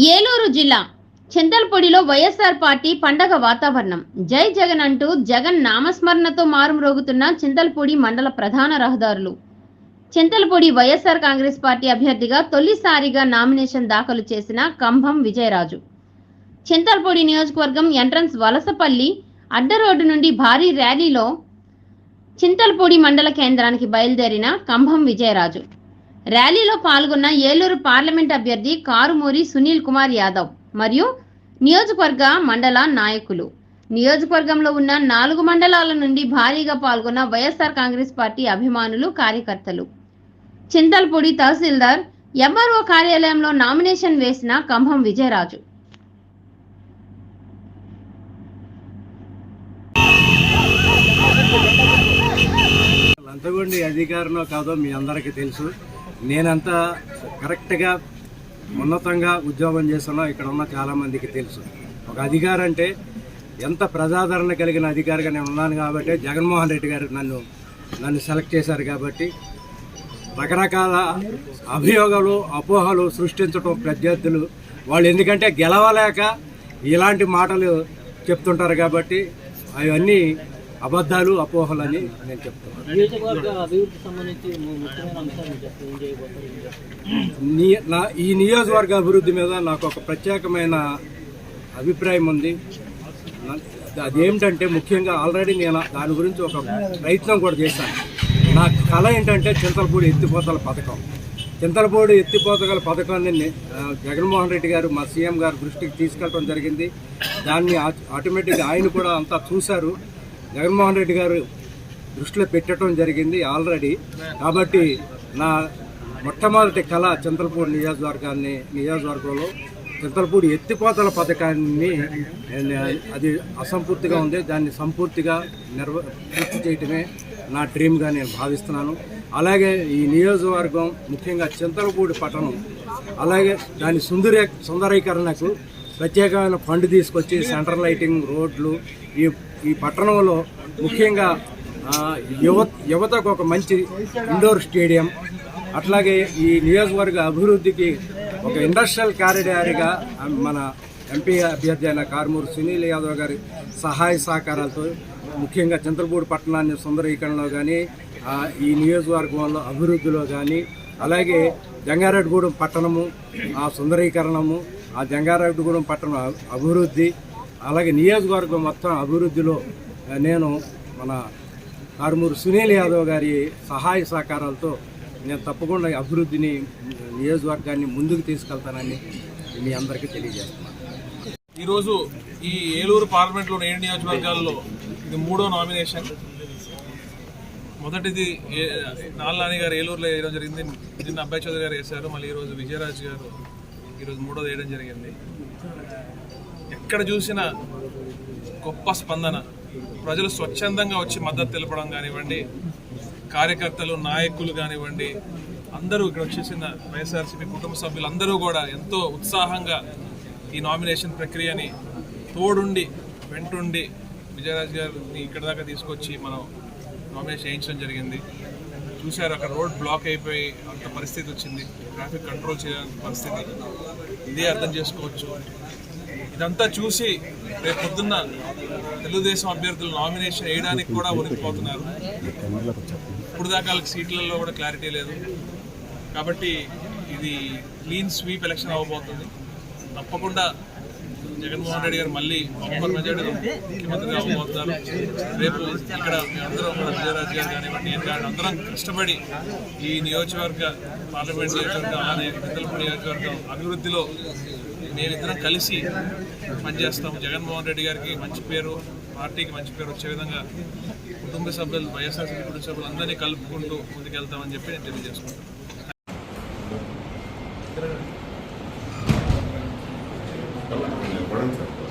ఏలూరు జిల్లా చింతలపొడిలో వైఎస్ఆర్ పార్టీ పండగ వాతావరణం. జై జగన్ అంటూ జగన్ నామస్మరణతో మారుమ్రోగుతున్న చింతలపొడి మండల ప్రధాన రహదారులు. చింతలపొడి వైఎస్ఆర్ కాంగ్రెస్ పార్టీ అభ్యర్థిగా తొలిసారిగా నామినేషన్ దాఖలు చేసిన కంభం విజయరాజు. చింతలపొడి నియోజకవర్గం ఎంట్రన్స్ వలసపల్లి అడ్డ రోడ్డు నుండి భారీ ర్యాలీలో చింతలపూడి మండల కేంద్రానికి బయలుదేరిన కంభం విజయరాజు. ర్యాలీలో పాల్గొన్న ఏలూరు పార్లమెంట్ అభ్యర్థి కారుమూరి సునీల్ కుమార్ యాదవ్ మరియు నియోజకవర్గ మండల నాయకులు. నియోజకవర్గంలో ఉన్న నాలుగు మండలాల నుండి భారీగా పాల్గొన్న వైఎస్ఆర్ కాంగ్రెస్ పార్టీ అభిమానులు కార్యకర్తలు. చింతల్పూడి తహసీల్దార్ ఎంఆర్ఓ కార్యాలయంలో నామినేషన్ వేసిన కంభం విజయరాజు. లంచగొండి అధికారంలో కాదో మీ అందరికీ తెలుసు. నేనంతా కరెక్ట్గా ఉన్నతంగా ఉద్యోగం చేస్తున్నా ఇక్కడ ఉన్న చాలామందికి తెలుసు. ఒక అధికారి అంటే ఎంత ప్రజాదరణ కలిగిన అధికారిగా నేను ఉన్నాను కాబట్టి జగన్మోహన్ రెడ్డి గారు నన్ను నన్ను సెలెక్ట్ చేశారు కాబట్టి రకరకాల అభియోగాలు అపోహలు సృష్టించడం ప్రత్యర్థులు వాళ్ళు. ఎందుకంటే గెలవలేక ఇలాంటి మాటలు చెప్తుంటారు కాబట్టి అవన్నీ అబద్ధాలు అపోహలని నేను చేస్తారు? నీ- ఈ నియోజకవర్గ అభివృద్ధి మీద నాకు ఒక ప్రత్యేకమైన అభిప్రాయం ఉంది. అదేమిటంటే ముఖ్యంగా ఆల్రెడీ నేను దాని గురించి ఒక ప్రయత్నం కూడా చేశాను. నా కళ ఏంటంటే చింతలపూడి ఎత్తిపోతల పథకం. చింతలపూడి ఎత్తిపోతల పథకాన్ని జగన్మోహన్ రెడ్డి గారు మా సీఎం గారు దృష్టికి తీసుకెళ్ళడం జరిగింది. దాన్ని ఆటోమేటిక్గా ఆయన కూడా అంతా చూశారు. జగన్మోహన్ రెడ్డి గారు దృష్టిలో పెట్టడం జరిగింది ఆల్రెడీ. కాబట్టి నా మొట్టమొదటి కళ చింతలపూడి నియోజకవర్గాన్ని నియోజకవర్గంలో చింతలపూడి ఎత్తిపోతల పథకాన్ని అది అసంపూర్తిగా ఉంది. దాన్ని సంపూర్తిగా నిర్వ పూర్తి చేయటమే నా డ్రీమ్గా నేను భావిస్తున్నాను. అలాగే ఈ నియోజకవర్గం ముఖ్యంగా చింతలపూడి పట్టణం అలాగే దాని సుందర సుందరీకరణకు ప్రత్యేకమైన ఫండ్ తీసుకొచ్చి సెంట్రల్ లైటింగ్ రోడ్లు ఈ ఈ పట్టణంలో ముఖ్యంగా యువత యువ యువతకు ఒక మంచి ఇండోర్ స్టేడియం అట్లాగే ఈ నియోజకవర్గ అభివృద్ధికి ఒక ఇండస్ట్రియల్ కారిడార్గా మన ఎంపీ అభ్యర్థి అయిన కారుమూరు సునీల్ యాదవ్ గారి సహాయ సహకారాలతో ముఖ్యంగా చంద్రపూడి పట్టణాన్ని సుందరీకరణలో కానీ ఈ నియోజకవర్గంలో అభివృద్ధిలో కానీ అలాగే జంగారెడ్డిగూడెం పట్టణము ఆ సుందరీకరణము ఆ జంగారెడ్డిగూడెం పట్టణం అభివృద్ధి అలాగే నియోజకవర్గం మొత్తం అభివృద్ధిలో నేను మన ఆరుమూరు సునీల్ యాదవ్ గారి సహాయ సహకారాలతో నేను తప్పకుండా అభివృద్ధిని నియోజకవర్గాన్ని ముందుకు తీసుకెళ్తానని మీ అందరికీ తెలియజేస్తున్నాను. ఈరోజు ఈ ఏలూరు పార్లమెంట్లోని ఏడు నియోజకవర్గాల్లో ఇది మూడో నామినేషన్. మొదటిది ఏ- నాల్లాని గారు ఏలూరులో వేయడం జరిగింది. నిన్న అబ్బాయి చౌదరి గారు వేశారు. మళ్ళీ ఈరోజు విజయరాజ్ గారు ఈరోజు మూడోది వేయడం జరిగింది. ఎక్కడ చూసినా గొప్ప స్పందన. ప్రజలు స్వచ్ఛందంగా వచ్చి మద్దతు తెలపడం కానివ్వండి కార్యకర్తలు నాయకులు కానివ్వండి అందరూ ఇక్కడ వచ్చేసిన వైఎస్ఆర్సీపీ కుటుంబ సభ్యులు అందరూ కూడా ఎంతో ఉత్సాహంగా ఈ నామినేషన్ ప్రక్రియని తోడుండి వెంటుండి విజయరాజ్ గారిని ఇక్కడ దాకా తీసుకొచ్చి మనం నామినేషన్ చేయించడం జరిగింది. చూశారు అక్కడ రోడ్ బ్లాక్ అయిపోయి అంత పరిస్థితి వచ్చింది. ట్రాఫిక్ కంట్రోల్ చేయడానికి పరిస్థితి ఇదే అర్థం చేసుకోవచ్చు. ఇదంతా చూసి రేపు పొద్దున్న తెలుగుదేశం అభ్యర్థులు నామినేషన్ వేయడానికి కూడా ఉనికిపోతున్నారు ఇప్పుడు దాకా వాళ్ళకి సీట్లలో కూడా క్లారిటీ లేదు. కాబట్టి ఇది క్లీన్ స్వీప్ ఎలక్షన్ అవ్వబోతుంది తప్పకుండా జగన్మోహన్ రెడ్డి గారు మళ్ళీ బంపర్ మెజార్టీతో ముఖ్యమంత్రిగా అవ్వబోతున్నారు రేపు ఇక్కడ మేమందరం కూడా విజయరాజ్ గారు కానివ్వండి నేను కానీ అందరం కష్టపడి ఈ నియోజకవర్గ పార్లమెంట్ నియోజకవర్గం అలానే పెద్దలపూడి నియోజకవర్గం అభివృద్ధిలో మేమిద్దరం కలిసి పనిచేస్తాం. జగన్మోహన్ రెడ్డి గారికి మంచి పేరు పార్టీకి మంచి పేరు వచ్చే విధంగా కుటుంబ సభ్యులు వైఎస్ఆర్సీపీ కుటుంబ సభ్యులు అందరినీ కలుపుకుంటూ ముందుకెళ్తామని చెప్పి నేను తెలియజేసుకుంటాను Toronto.